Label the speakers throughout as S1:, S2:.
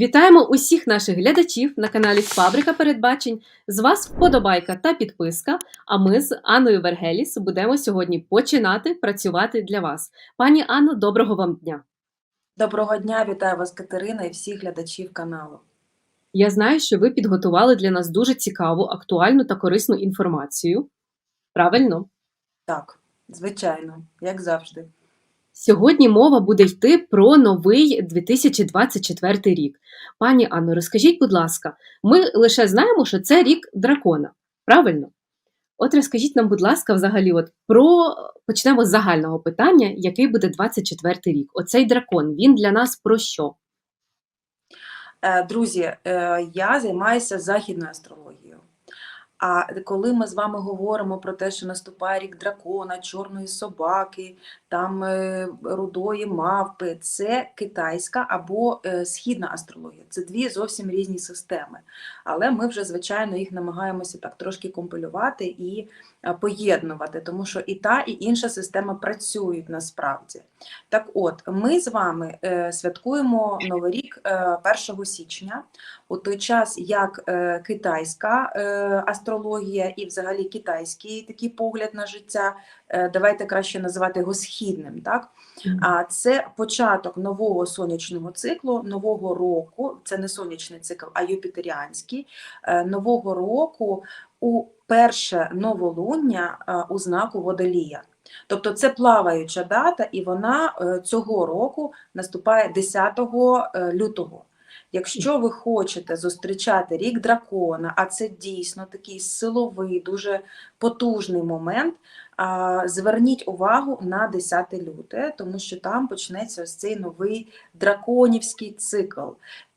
S1: Вітаємо усіх наших глядачів на каналі Фабрика передбачень. З вас вподобайка та підписка. А ми з Анною Вергеліс будемо сьогодні починати працювати для вас. Пані Анно, доброго вам дня!
S2: Доброго дня, вітаю вас, Катерина, і всіх глядачів каналу.
S1: Я знаю, що ви підготували для нас дуже цікаву, актуальну та корисну інформацію. Правильно?
S2: Так, звичайно, як завжди.
S1: Сьогодні мова буде йти про новий 2024 рік. Пані Анно, розкажіть, будь ласка, ми лише знаємо, що це рік дракона. Правильно? От розкажіть нам, будь ласка, взагалі, от про почнемо з загального питання, який буде 24 рік. Оцей дракон, він для нас про що?
S2: Е, Друзі, е, я займаюся західною астрологією. А коли ми з вами говоримо про те, що наступає рік дракона, чорної собаки, там е, рудої мавпи, це китайська або е, східна астрологія. Це дві зовсім різні системи. Але ми вже, звичайно, їх намагаємося так трошки компілювати і поєднувати, тому що і та, і інша система працюють насправді. Так от, ми з вами е, святкуємо Новий рік е, 1 січня, у той час, як китайська е, астрологія і взагалі китайський такий погляд на життя, е, давайте краще називати його східним. Так? А це початок нового сонячного циклу, нового року, це не сонячний цикл, а юпітеріанський, е, нового року у перше новолуння е, у знаку водолія. Тобто це плаваюча дата, і вона цього року наступає 10 е, лютого. Якщо ви хочете зустрічати рік дракона, а це дійсно такий силовий, дуже потужний момент, зверніть увагу на 10 люте, тому що там почнеться ось цей новий драконівський цикл.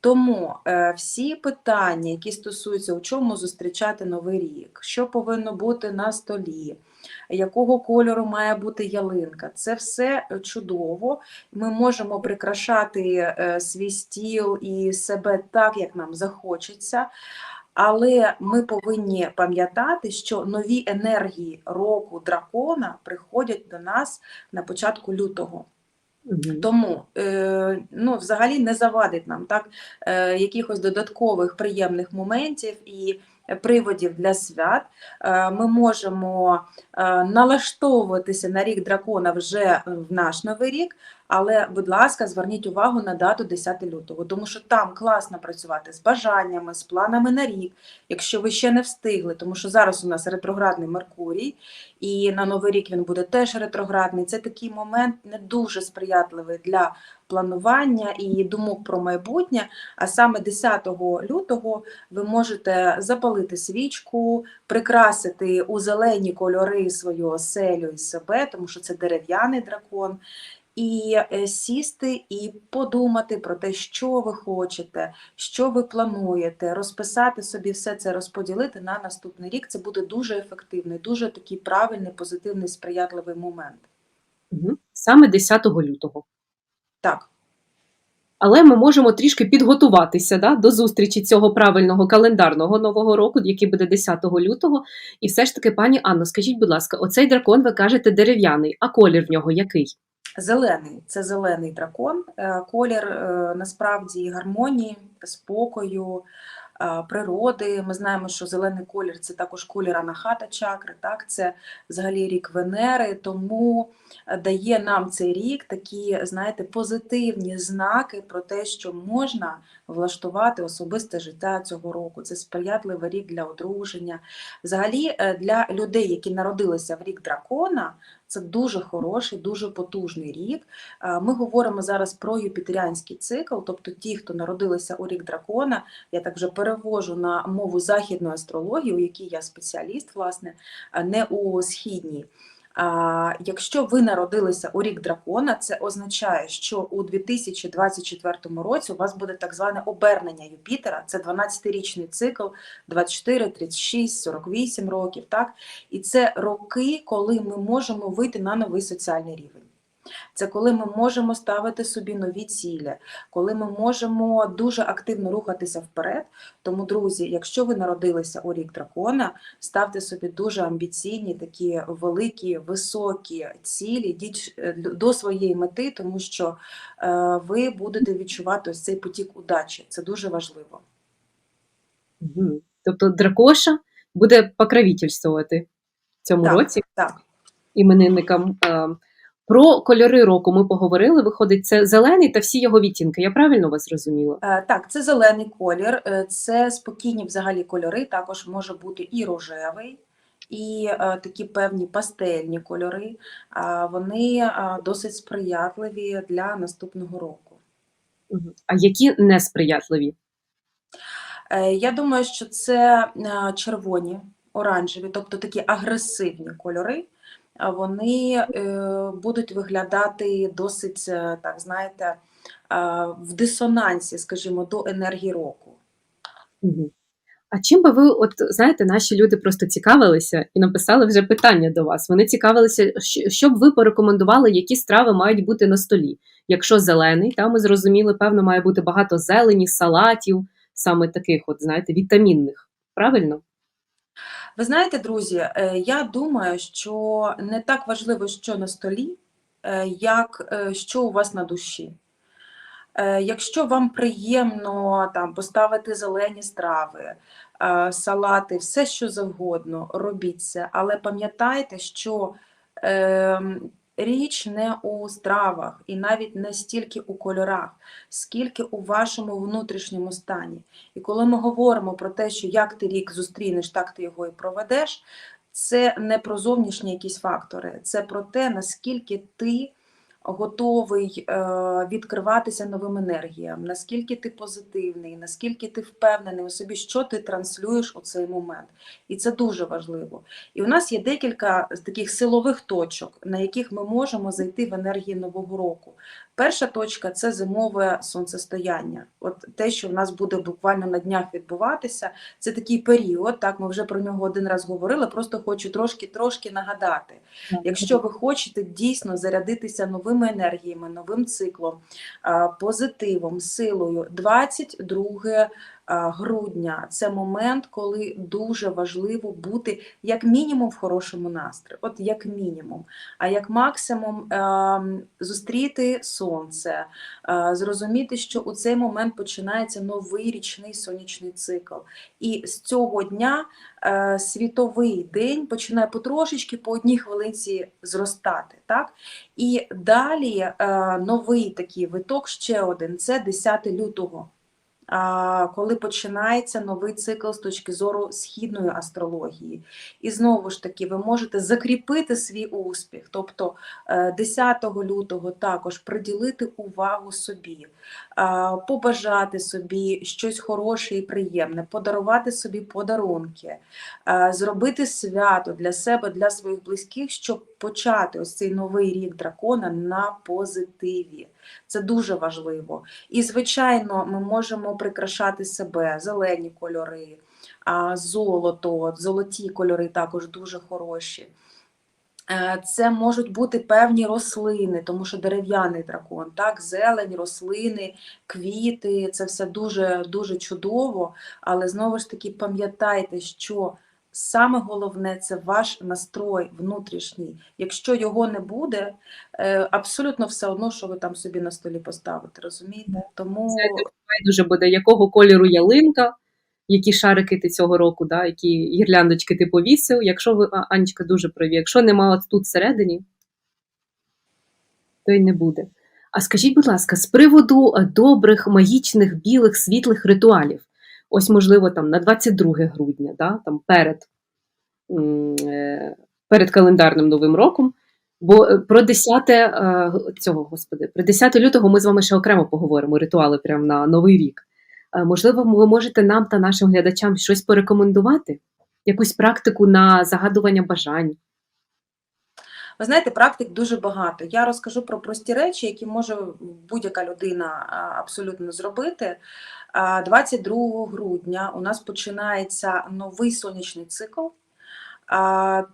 S2: Тому е, всі питання, які стосуються, у чому зустрічати новий рік, що повинно бути на столі, якого кольору має бути ялинка, це все чудово. Ми можемо прикрашати е, свій стіл і себе так, як нам захочеться. Але ми повинні пам'ятати, що нові енергії року дракона приходять до нас на початку лютого. Тому е, ну, взагалі не завадить нам так, е, якихось додаткових приємних моментів і приводів для свят. Е, Ми можемо е, налаштовуватися на рік дракона вже в наш новий рік, але, будь ласка, зверніть увагу на дату 10 лютого, тому що там класно працювати з бажаннями, з планами на рік, якщо ви ще не встигли, тому що зараз у нас ретроградний Меркурій, і на новий рік він буде теж ретроградний. Це такий момент не дуже сприятливий для планування і думок про майбутнє. А саме 10 лютого ви можете запалити свічку, прикрасити у зелені кольори свою оселю і себе, тому що це дерев'яний дракон. І е, сісти і подумати про те, що ви хочете, що ви плануєте, розписати собі все це, розподілити на наступний рік. Це буде дуже ефективний, дуже такий правильний, позитивний, сприятливий момент.
S1: Саме 10 лютого.
S2: Так.
S1: Але ми можемо трішки підготуватися да, до зустрічі цього правильного календарного нового року, який буде 10 лютого. І все ж таки, пані Анно, скажіть, будь ласка, оцей дракон, ви кажете, дерев'яний, а колір в нього який?
S2: Зелений це зелений дракон, Е, колір е, насправді гармонії, спокою, природи. Ми знаємо, що зелений колір це також колір анахата чакри, так? це взагалі рік Венери, тому е, дає нам цей рік такі, знаєте, позитивні знаки про те, що можна влаштувати особисте життя цього року. Це сприятливий рік для одруження. Взагалі, е, для людей, які народилися в рік дракона, це дуже хороший, дуже потужний рік. Е, Ми говоримо зараз про юпітеріанський цикл, тобто ті, хто народилися у рік дракона, я так вже перевожу на мову західної астрології, у якій я спеціаліст, власне, не у східній. Якщо ви народилися у рік дракона, це означає, що у 2024 році у вас буде так зване обернення Юпітера. Це 12-річний цикл, 24, 36, 48 років. Так? І це роки, коли ми можемо вийти на новий соціальний рівень. Це коли ми можемо ставити собі нові цілі, коли ми можемо дуже активно рухатися вперед. Тому, друзі, якщо ви народилися у рік дракона, ставте собі дуже амбіційні, такі великі, високі цілі, йдіть е, до своєї мети, тому що е, ви будете відчувати ось цей потік удачі. Це дуже важливо.
S1: Тобто дракоша буде покровительствувати в цьому
S2: Так.
S1: році
S2: Так.
S1: іменинникам. Про кольори року ми поговорили. Виходить, це зелений та всі його відтінки. Я правильно вас зрозуміла?
S2: Е, Так, це зелений колір, е, це спокійні взагалі кольори, також може бути і рожевий, і е, такі певні пастельні кольори. Вони досить сприятливі для наступного року.
S1: А які несприятливі?
S2: Я думаю, що це червоні, оранжеві, тобто такі агресивні кольори. Вони е, будуть виглядати досить, е, так знаєте, в дисонансі, скажімо, до енергії року.
S1: А чим би ви, от знаєте, наші люди просто цікавилися і написали вже питання до вас. Вони цікавилися, що б ви порекомендували, які страви мають бути на столі. Якщо зелений, там ми зрозуміли, певно, має бути багато зелені, салатів, саме таких, от знаєте, вітамінних. Правильно?
S2: Ви знаєте, друзі, е, я думаю, що не так важливо, що на столі, е, як е, що у вас на душі. Якщо вам приємно там поставити зелені страви, салати, все що завгодно, робіть це, але пам'ятайте, що ем, річ не у стравах і навіть не стільки у кольорах, скільки у вашому внутрішньому стані. І коли ми говоримо про те, що як ти рік зустрінеш, так ти його і проведеш, це не про зовнішні якісь фактори, це про те, наскільки ти готовий е, відкриватися новим енергіям, наскільки ти позитивний, наскільки ти впевнений у собі, що ти транслюєш у цей момент. І це дуже важливо. І у нас є декілька таких силових точок, на яких ми можемо зайти в енергії нового року. Перша точка це зимове сонцестояння. От те, що в нас буде буквально на днях відбуватися, це такий період. Так, ми вже про нього один раз говорили. Просто хочу трошки-трошки нагадати. Якщо ви хочете дійсно зарядитися новими енергіями, новим циклом, позитивом, силою, 22 а, грудня це момент, коли дуже важливо бути як мінімум в хорошому настрої, от як мінімум, а як максимум ем, зустріти сонце, е, зрозуміти, що у цей момент починається новий річний сонячний цикл. І з цього дня е, світовий день починає потрошечки по одній хвилинці зростати. Так? І далі е, новий такий виток, ще один це 10 лютого. Коли починається новий цикл з точки зору східної астрології. І знову ж таки, ви можете закріпити свій успіх, тобто е, 10 лютого також приділити увагу собі, побажати собі щось хороше і приємне, подарувати собі подарунки, зробити свято для себе, для своїх близьких, щоб почати ось цей новий рік дракона на позитиві. Це дуже важливо. І, звичайно, ми можемо прикрашати себе, зелені кольори, золото, золоті кольори також дуже хороші. Е, Це можуть бути певні рослини, тому що дерев'яний дракон, так, зелень, рослини, квіти, це все дуже, дуже чудово, але знову ж таки пам'ятайте, що саме головне це ваш настрой внутрішній. Якщо його не буде, е, абсолютно все одно, що ви там собі на столі поставите, розумієте? Тому
S1: Знаєте, дуже буде, якого кольору ялинка, які шарики ти цього року, да, які гірляндочки ти повісив. Якщо ви, Анечка дуже праві, якщо нема тут всередині, то й не буде. А скажіть, будь ласка, з приводу е, добрих, магічних, білих, світлих ритуалів, ось, можливо, там на 22 грудня, да, там перед, е, перед календарним новим роком. Бо е, про 10 е, цього, господи, про 10 лютого ми з вами ще окремо поговоримо ритуали прямо на новий рік. Е, Можливо, ви можете нам та нашим глядачам щось порекомендувати? Якусь практику на загадування бажань?
S2: Ви знаєте, практик дуже багато. Я розкажу про прості речі, які може будь-яка людина абсолютно зробити. 22 грудня у нас починається новий сонячний цикл.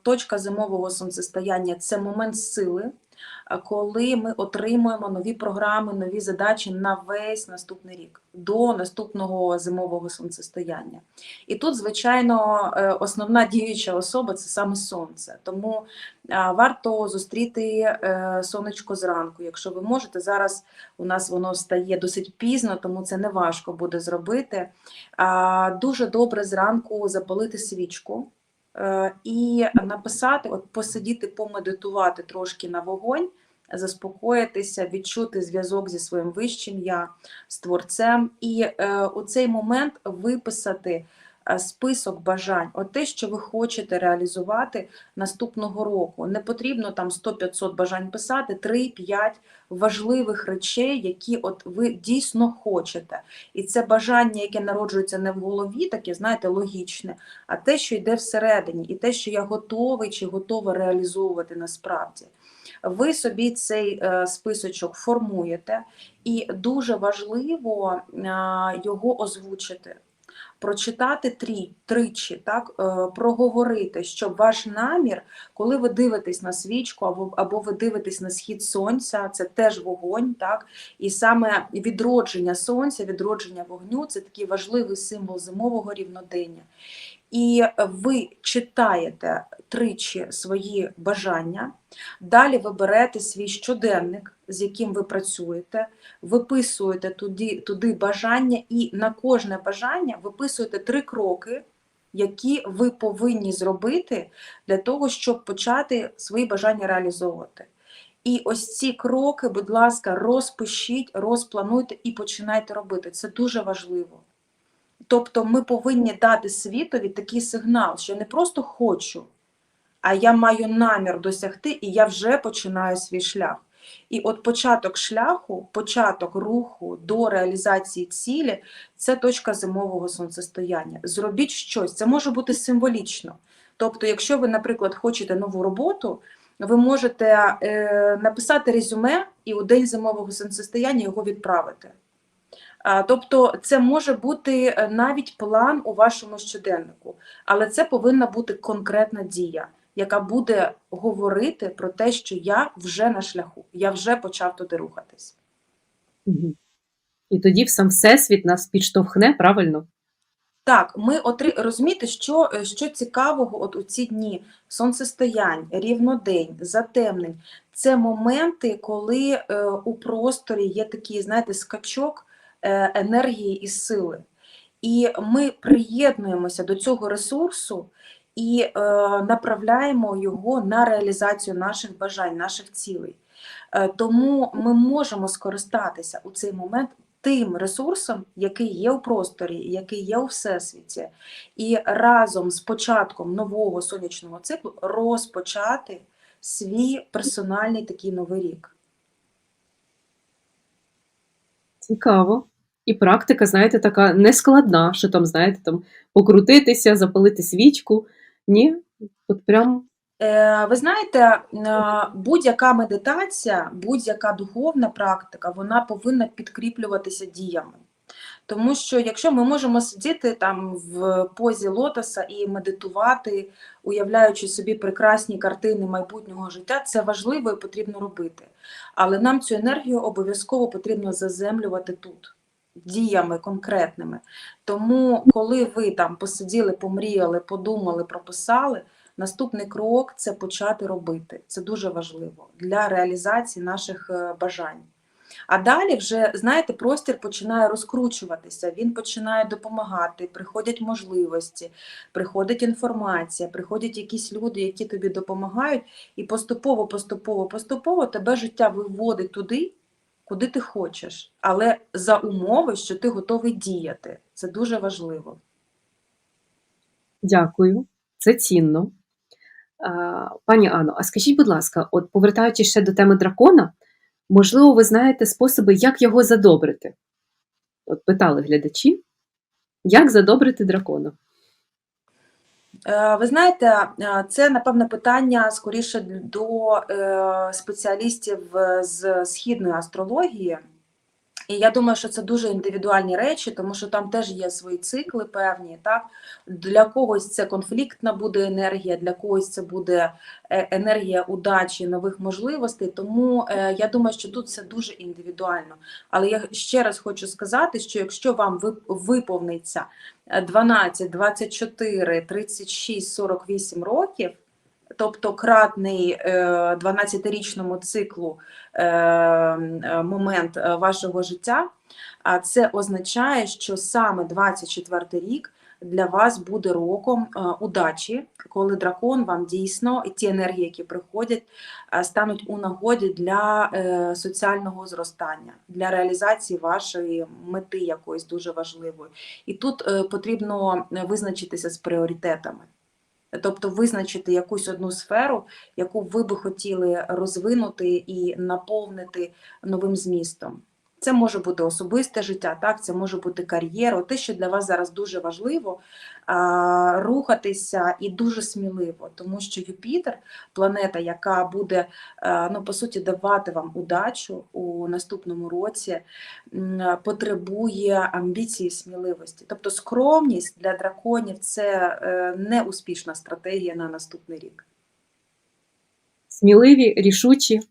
S2: Точка зимового сонцестояння це момент сили, коли ми отримуємо нові програми, нові задачі на весь наступний рік до наступного зимового сонцестояння. І тут, звичайно, е, основна діюча особа це саме сонце. Тому варто зустріти е, сонечко зранку. Якщо ви можете, зараз у нас воно встає досить пізно, тому це не важко буде зробити. Дуже добре зранку запалити свічку. Е, І написати, от посидіти, помедитувати трошки на вогонь, заспокоїтися, відчути зв'язок зі своїм вищим я, з творцем, і е, у цей момент виписати список бажань, от те, що ви хочете реалізувати наступного року. Не потрібно там 100-500 бажань писати, 3-5 важливих речей, які от ви дійсно хочете. І це бажання, яке народжується не в голові, таке, знаєте, логічне, а те, що йде всередині, і те, що я готовий чи готова реалізовувати насправді. Ви собі цей е, списочок формуєте, і дуже важливо е, його озвучити. Прочитати трі, тричі, так, е, проговорити, щоб ваш намір, коли ви дивитесь на свічку, або, або ви дивитесь на схід сонця, це теж вогонь, так, і саме відродження сонця, відродження вогню це такий важливий символ зимового рівнодення. І ви читаєте тричі свої бажання, далі ви берете свій щоденник, з яким ви працюєте, виписуєте туди, туди бажання, і на кожне бажання виписуєте три кроки, які ви повинні зробити для того, щоб почати свої бажання реалізовувати. І ось ці кроки, будь ласка, розпишіть, розплануйте і починайте робити. Це дуже важливо. Тобто ми повинні дати світові такий сигнал, що не просто хочу, а я маю намір досягти, і я вже починаю свій шлях. І от початок шляху, початок руху до реалізації цілі це точка зимового сонцестояння. Зробіть щось, це може бути символічно. Тобто, якщо ви, наприклад, хочете нову роботу, ви можете е, написати резюме і у день зимового сонцестояння його відправити. Тобто це може бути е, навіть план у вашому щоденнику, але це повинна бути конкретна дія, яка буде говорити про те, що я вже на шляху, я вже почав туди рухатись.
S1: І тоді сам Всесвіт нас підштовхне, правильно?
S2: Так, ми отри... розумієте, що, е, що цікавого от у ці дні сонцестоянь, рівнодень, затемнень це моменти, коли е, у просторі є такий, знаєте, скачок енергії і сили. І ми приєднуємося до цього ресурсу і е, направляємо його на реалізацію наших бажань, наших цілей. Е, тому ми можемо скористатися у цей момент тим ресурсом, який є у просторі, який є у всесвіті, і разом з початком нового сонячного циклу розпочати свій персональний такий новий рік.
S1: Цікаво. І практика, знаєте, така нескладна, що там, знаєте, там покрутитися, запалити свічку. Ні, от прям
S2: Е, Ви знаєте, е, будь-яка медитація, будь-яка духовна практика, вона повинна підкріплюватися діями. Тому що якщо ми можемо сидіти там в позі лотоса і медитувати, уявляючи собі прекрасні картини майбутнього життя, це важливо і потрібно робити. Але нам цю енергію обов'язково потрібно заземлювати тут, діями конкретними. Тому, коли ви там посиділи, помріяли, подумали, прописали, наступний крок це почати робити. Це дуже важливо для реалізації наших е, бажань. А далі вже, знаєте, простір починає розкручуватися, він починає допомагати, приходять можливості, приходить інформація, приходять якісь люди, які тобі допомагають, і поступово, поступово, поступово тебе життя виводить туди, куди ти хочеш, але за умови, що ти готовий діяти. Це дуже важливо.
S1: дякую, це цінно. Пані Анно, а скажіть, будь ласка, от повертаючись ще до теми дракона, можливо, ви знаєте способи, як його задобрити? От питали глядачі, як задобрити дракона?
S2: Е, Ви знаєте, е, це напевно питання скоріше до е, спеціалістів з східної астрології. І я думаю, що це дуже індивідуальні речі, тому що там теж є свої цикли певні. Так? Для когось це конфліктна буде енергія, для когось це буде е, енергія удачі, нових можливостей. Тому е, я думаю, що тут це дуже індивідуально. Але я ще раз хочу сказати, що якщо вам вип- виповниться е, 12, 24, 36, 48 років, тобто кратний е, 12-річному циклу е, е, момент е, вашого життя, а це означає, що саме 24 рік для вас буде роком е, удачі, коли дракон вам дійсно і ті енергії, які приходять, е, стануть у нагоді для е, соціального зростання, для реалізації вашої мети якоїсь дуже важливої. І тут е, потрібно визначитися з пріоритетами. Тобто визначити якусь одну сферу, яку ви би хотіли розвинути і наповнити новим змістом. Це може бути особисте життя, так, це може бути кар'єра. Те, що для вас зараз дуже важливо, рухатися і дуже сміливо, тому що Юпітер, планета, яка буде ну, по суті давати вам удачу у наступному році, потребує амбіції і сміливості. Тобто скромність для драконів це е, не успішна стратегія на наступний рік.
S1: Сміливі, рішучі.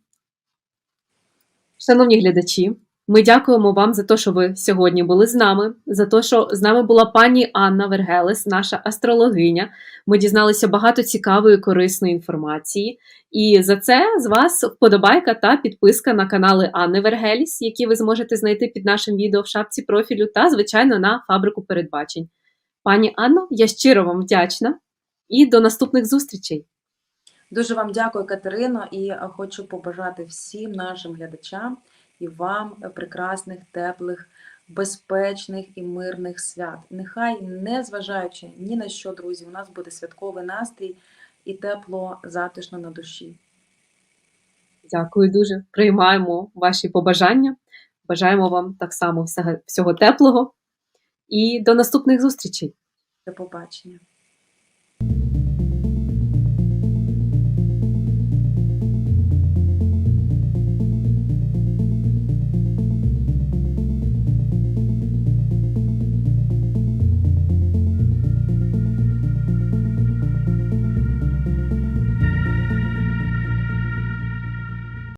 S1: Шановні глядачі, ми дякуємо вам за те, що ви сьогодні були з нами, за те, що з нами була пані Анна Вергелес, наша астрологиня. Ми дізналися багато цікавої, корисної інформації. І за це з вас вподобайка та підписка на канали Анни Вергеліс, які ви зможете знайти під нашим відео в шапці профілю, та, звичайно, на фабрику передбачень. Пані Анно, я щиро вам вдячна і до наступних зустрічей!
S2: Дуже вам дякую, Катерино, і хочу побажати всім нашим глядачам і вам прекрасних, теплих, безпечних і мирних свят. Нехай, не зважаючи ні на що, друзі, у нас буде святковий настрій і тепло, затишно на душі.
S1: Дякую дуже. Приймаємо ваші побажання. Бажаємо вам так само всього, всього теплого і до наступних зустрічей.
S2: До побачення.